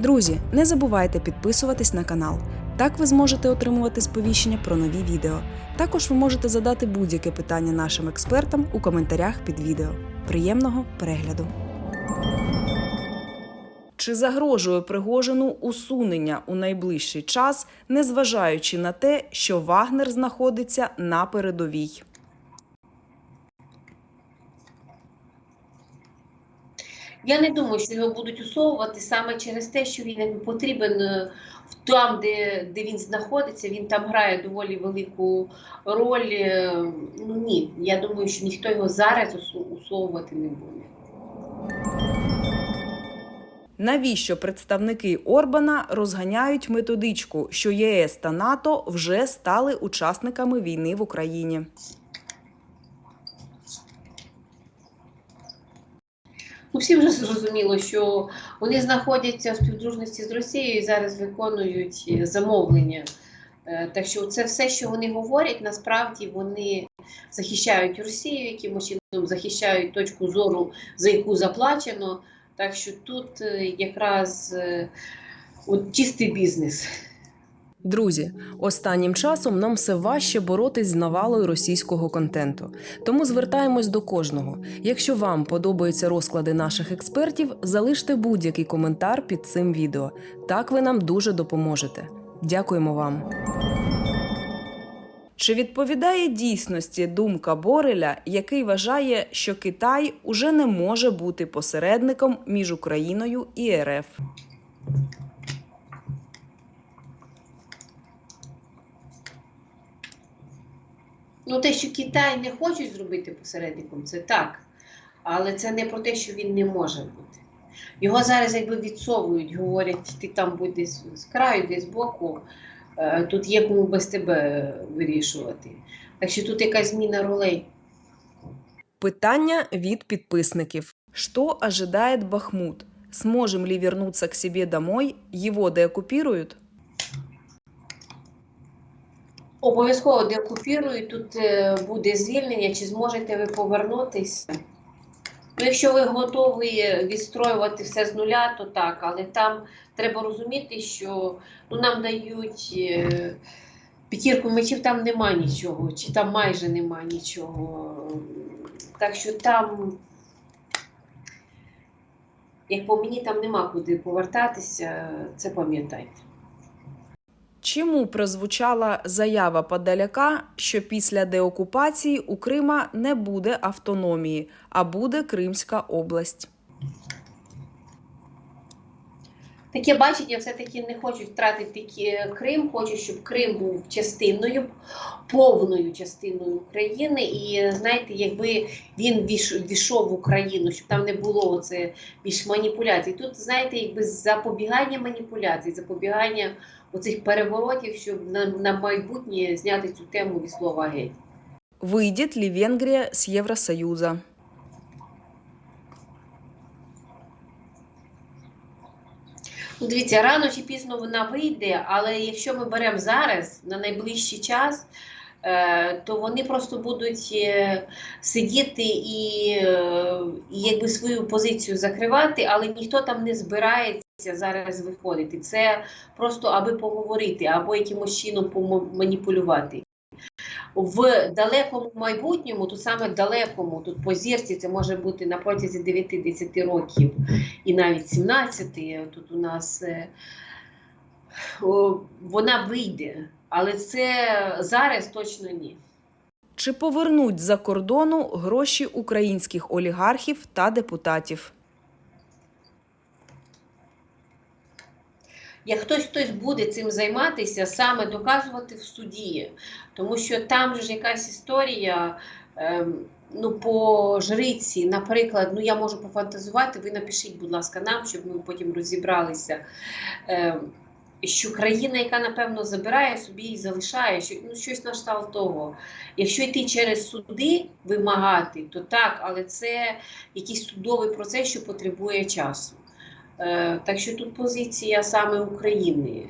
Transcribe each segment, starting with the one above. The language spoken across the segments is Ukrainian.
Друзі, не забувайте підписуватись на канал. Так ви зможете отримувати сповіщення про нові відео. Також ви можете задати будь-яке питання нашим експертам у коментарях під відео. Приємного перегляду! Чи загрожує Пригожину усунення у найближчий час, незважаючи на те, що Вагнер знаходиться на передовій? Я не думаю, що його будуть усовувати саме через те, що він потрібен е, там, де, де він знаходиться. Він там грає доволі велику роль. Е, Ну ні, я думаю, що ніхто його зараз усовувати не буде. Навіщо представники Орбана розганяють методичку, що ЄС та НАТО вже стали учасниками війни в Україні? Ну, всім вже зрозуміло, що вони знаходяться в співдружності з Росією і зараз виконують е, замовлення. Е, Так що це все, що вони говорять, насправді вони захищають Росію, якимось чином захищають точку зору, за яку заплачено. Так що тут е, якраз от чистий бізнес. Друзі, останнім часом нам все важче боротись з навалою російського контенту. Тому звертаємось до кожного. Якщо вам подобаються розклади наших експертів, залиште будь-який коментар під цим відео. Так ви нам дуже допоможете. Дякуємо вам. Чи відповідає дійсності думка Бореля, який вважає, що Китай уже не може бути посередником між Україною і РФ? Ну, те, що Китай не хочуть зробити посередником, це так. Але це не про те, що він не може бути. Його зараз якби відсовують, говорять, ти там будь десь з краю, десь збоку, е, тут є кому без тебе вирішувати. Так що тут якась зміна ролей. Питання від підписників. Что ожидает Бахмут? Сможем ли вернуться к себе домой? Его деоккупируют? Обов'язково деокупірують, тут е, буде звільнення, чи зможете ви повернутися. Ну, якщо ви готові відстроювати все з нуля, то так, але там треба розуміти, що ну, нам дають е, п'ятірку мечів, там нема нічого, чи там майже нема нічого. Так що там, як по мені, там нема куди повертатися, це пам'ятайте. Чому прозвучала заява Подаляка, що після деокупації у Крима не буде автономії, а буде Кримська область? Таке бачення все-таки не хочуть втратити кі- Крим, хочуть, щоб Крим був частиною, повною частиною України. І знаєте, якби він війшов в Україну, щоб там не було оце більш маніпуляцій. Тут, знаєте, якби запобігання маніпуляцій, запобігання оцих переворотів, щоб на, на майбутнє зняти цю тему від слова геть. Выйдет ли Венгрия с Евросоюза? Дивіться, рано чи пізно вона вийде, але якщо ми беремо зараз на найближчий час, е, то вони просто будуть е, сидіти е, і якби свою позицію закривати, але ніхто там не збирається зараз виходити. Це просто аби поговорити або якимось чином поманіпулювати. В далекому майбутньому, тут саме далекому, тут по зірці це може бути на протязі 9-10 років і навіть 17, тут у нас е, вона вийде, але це зараз точно ні. Чи повернуть за кордону гроші українських олігархів та депутатів? Як хтось хтось буде цим займатися, саме доказувати в суді, тому що там ж якась історія. ем, Ну, по жриці, наприклад, ну я можу пофантазувати, ви напишіть, будь ласка, нам, щоб ми потім розібралися. Ем, що країна, яка напевно забирає собі і залишає, що ну щось на того. Якщо йти через суди вимагати, то так, але це якийсь судовий процес, що потребує часу. Е, так що тут позиція саме України,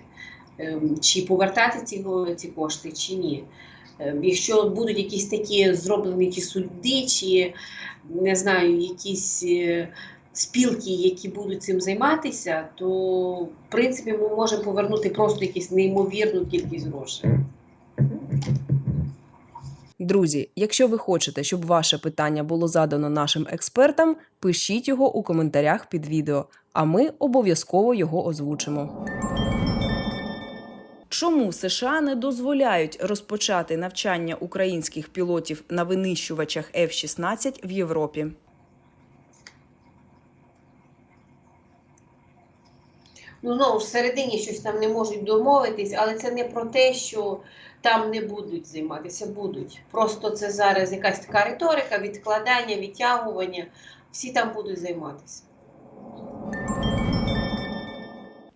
Ем, чи повертати ці, ці кошти, чи ні. Ем, Якщо будуть якісь такі зроблені ті суди, чи не знаю, якісь е, спілки, які будуть цим займатися, то в принципі ми можемо повернути просто якусь неймовірну кількість грошей. Друзі, якщо ви хочете, щоб ваше питання було задано нашим експертам, пишіть його у коментарях під відео, а ми обов'язково його озвучимо. Чому США не дозволяють розпочати навчання українських пілотів на винищувачах F-16 в Європі? Ну, знову ж всередині щось там не можуть домовитись, але це не про те, що там не будуть займатися, будуть. Просто це зараз якась така риторика, відкладання, відтягування. Всі там будуть займатися.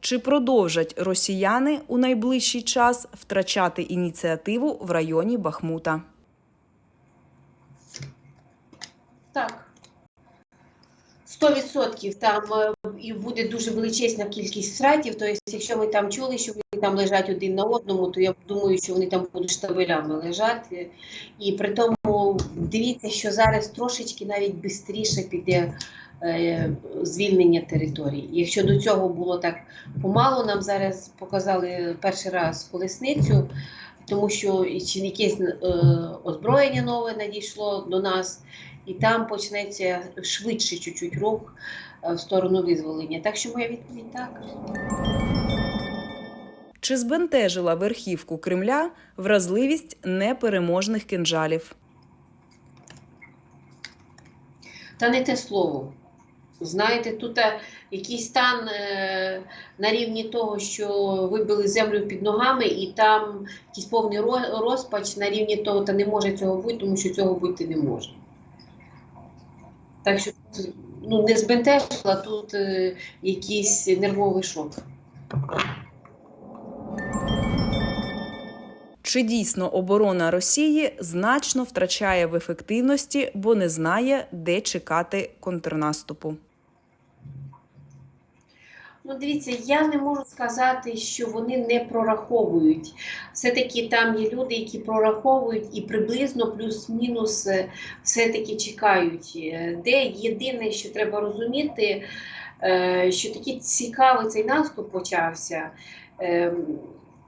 Чи продовжать росіяни у найближчий час втрачати ініціативу в районі Бахмута? Так. 100% там е, і буде дуже величезна кількість втратів. Тобто, якщо ми там чули, що вони там лежать один на одному, то я думаю, що вони там будуть штабелями лежати. І при тому дивіться, що зараз трошечки навіть швидше піде е, звільнення територій. Якщо до цього було так помало, нам зараз показали перший раз колесницю, тому що чи якесь е, озброєння нове надійшло до нас і там почнеться швидше чуть-чуть рух е, в сторону визволення. Так що моя відповідь так. Чи збентежила верхівку Кремля вразливість непереможних кинджалів? Та не те слово. Знаєте, тут е, якийсь стан е, на рівні того, що вибили землю під ногами, і там якийсь повний ро- розпач на рівні того, та не може цього бути, тому що цього бути не може. Так що ну, не збентежила тут е, якийсь нервовий шок. Чи дійсно оборона Росії значно втрачає в ефективності, бо не знає, де чекати контрнаступу? Ну, дивіться, я не можу сказати, що вони не прораховують. Все-таки там є люди, які прораховують і приблизно плюс-мінус е, все-таки чекають. Е, Де єдине, що треба розуміти, е, що такий цікавий цей наступ почався.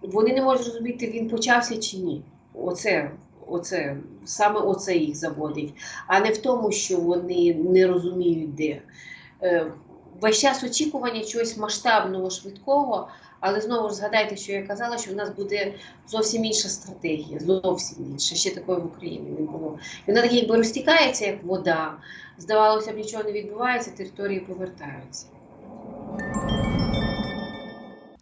Вони не можуть розуміти, він почався чи ні. Оце, оце, саме оце їх заводить, а не в тому, що вони не розуміють де. Весь час очікування чогось масштабного, швидкого, але знову ж згадайте, що я казала, що в нас буде зовсім інша стратегія, зовсім інша. Ще такої в Україні не було. І вона так якби розтікається, як вода. Здавалося б, нічого не відбувається, території повертаються.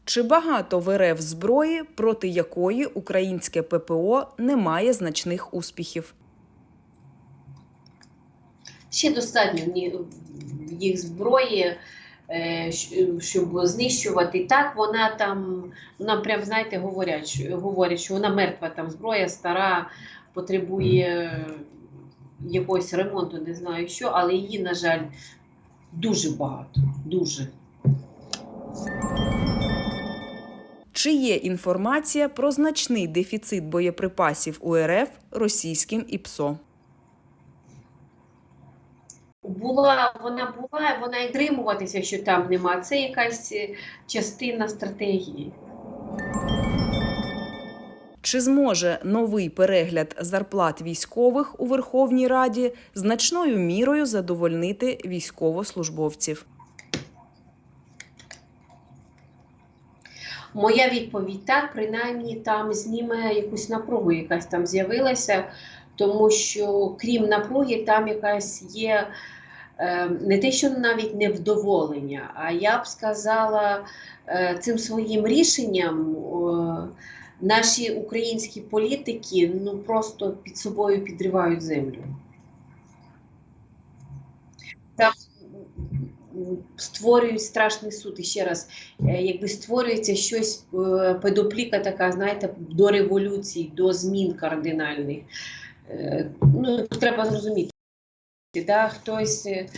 Чи багато в зброї, проти якої українське ППО не має значних успіхів? Ще достатньо їх зброї, е, щоб знищувати. Так, вона там, нам прям, знаєте, говорять, що- говорять, що вона мертва, там зброя стара, потребує якогось ремонту, не знаю що, але її, на жаль, дуже багато. Дуже. Чи є інформація про значний дефіцит боєприпасів у РФ російським ІПСО? Була, вона була, вона і тримуватися, що там нема. Це якась е, частина стратегії. Чи зможе новий перегляд зарплат військових у Верховній Раді значною мірою задовольнити військовослужбовців? Моя відповідь так, принаймні там зніме якусь напругу, якась там з'явилася, тому що крім напруги, там якась є не те, що навіть невдоволення, а я б сказала, е, цим своїм рішенням е, наші українські політики ну просто під собою підривають землю. Там створюють страшний суд. І ще раз, е, якби створюється щось, е, педопліка така, знаєте, до революції, до змін кардинальних. Е, Ну, треба зрозуміти, да, хтось е,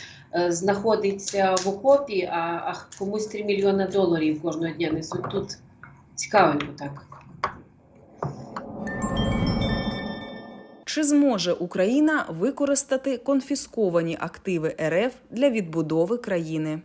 знаходиться в окопі, а, а комусь 3 мільйони доларів кожного дня несуть. Тут цікавенько так. Чи зможе Україна використати конфісковані активи РФ для відбудови країни?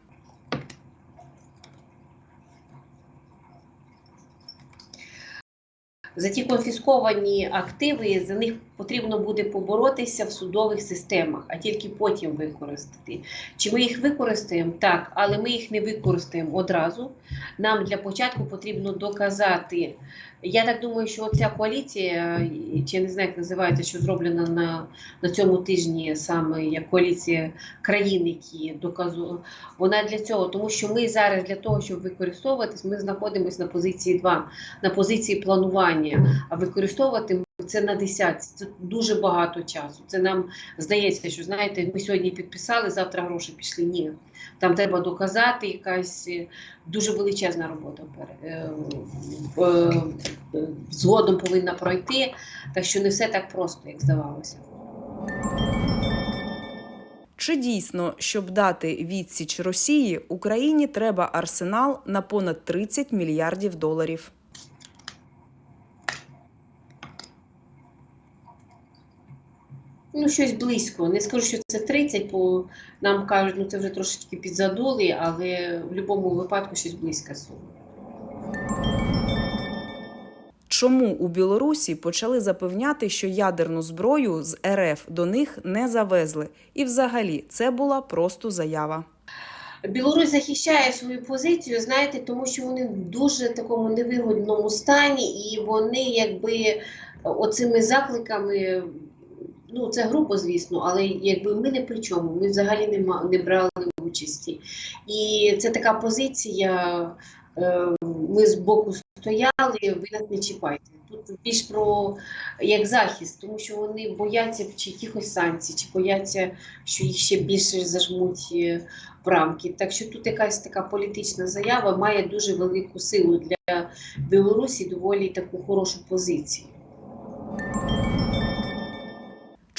За ті конфісковані активи за них потрібно буде поборотися в судових системах, а тільки потім використати. Чи ми їх використаємо? Так, але ми їх не використаємо одразу. Нам для початку потрібно доказати. Я так думаю, що ця коаліція, чи я не знаю, як називається, що зроблена на, на цьому тижні саме як коаліція країн, які доказують, вона для цього, тому що ми зараз для того, щоб використовуватись, ми знаходимося на позиції 2, на позиції планування. А використовувати це на десятці. Це дуже багато часу. Це нам здається, що знаєте, ми сьогодні підписали, завтра гроші пішли. Ні. Там треба доказати якась е, дуже величезна робота е, е, згодом повинна пройти. Так що не все так просто, як здавалося. Чи дійсно, щоб дати відсіч Росії, Україні треба арсенал на понад 30 мільярдів доларів? Ну, щось близько. Не скажу, що це 30, бо нам кажуть, ну це вже трошечки підзадули, але в будь-якому випадку щось близько суми. Чому у Білорусі почали запевняти, що ядерну зброю з РФ до них не завезли? І взагалі це була просто заява. Білорусь захищає свою позицію, знаєте, тому що вони в дуже такому невигодному стані, і вони якби оцими закликами, ну це грубо, звісно, але якби ми не при чому, ми взагалі не, ма- не брали участі. І це така позиція. е, Ми з боку стояли, ви нас не чіпайте. Тут більш про як захист, тому що вони бояться чи якихось санкцій, чи бояться, що їх ще більше зажмуть е, в рамки. Так що тут якась така політична заява має дуже велику силу для Білорусі, доволі таку хорошу позицію.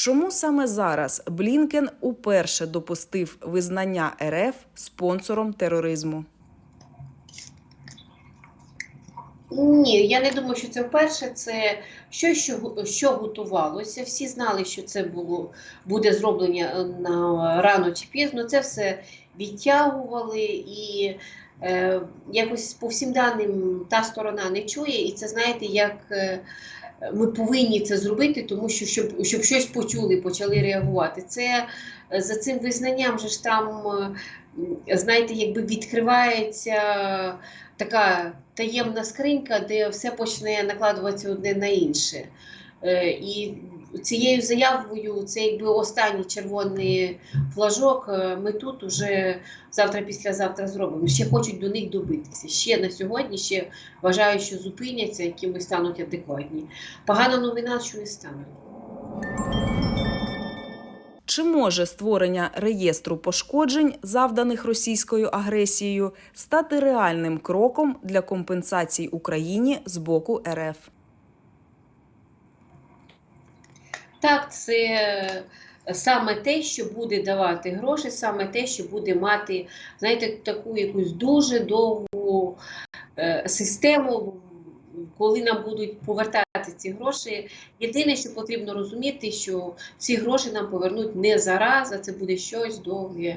Чому саме зараз Блінкен уперше допустив визнання РФ спонсором тероризму? Ні, я не думаю, що це вперше. Це щось, що, що готувалося. Всі знали, що це було буде зроблено е, на рано чи пізно. Це все відтягували і е, якось по всім даним та сторона не чує. І це знаєте, як е, ми повинні це зробити, тому що щоб, щоб щось почули, почали реагувати. Це е, за цим визнанням же ж там, е, знаєте, якби відкривається така таємна скринька, де все почне накладуватися одне на інше. Е, І цією заявою, це якби останній червоний флажок. е, Ми тут уже завтра, післязавтра зробимо. Ще хочуть до них добитися. Ще на сьогодні ще вважають, що зупиняться, якимось стануть адекватні. Погана новина, що не стануть. Чи може створення реєстру пошкоджень, завданих російською агресією, стати реальним кроком для компенсацій Україні з боку РФ? Так, це саме те, що буде давати гроші, саме те, що буде мати, знаєте, таку якусь дуже довгу е, систему, коли нам будуть повертати ці гроші. Єдине, що потрібно розуміти, що ці гроші нам повернуть не зараз, а це буде щось довге.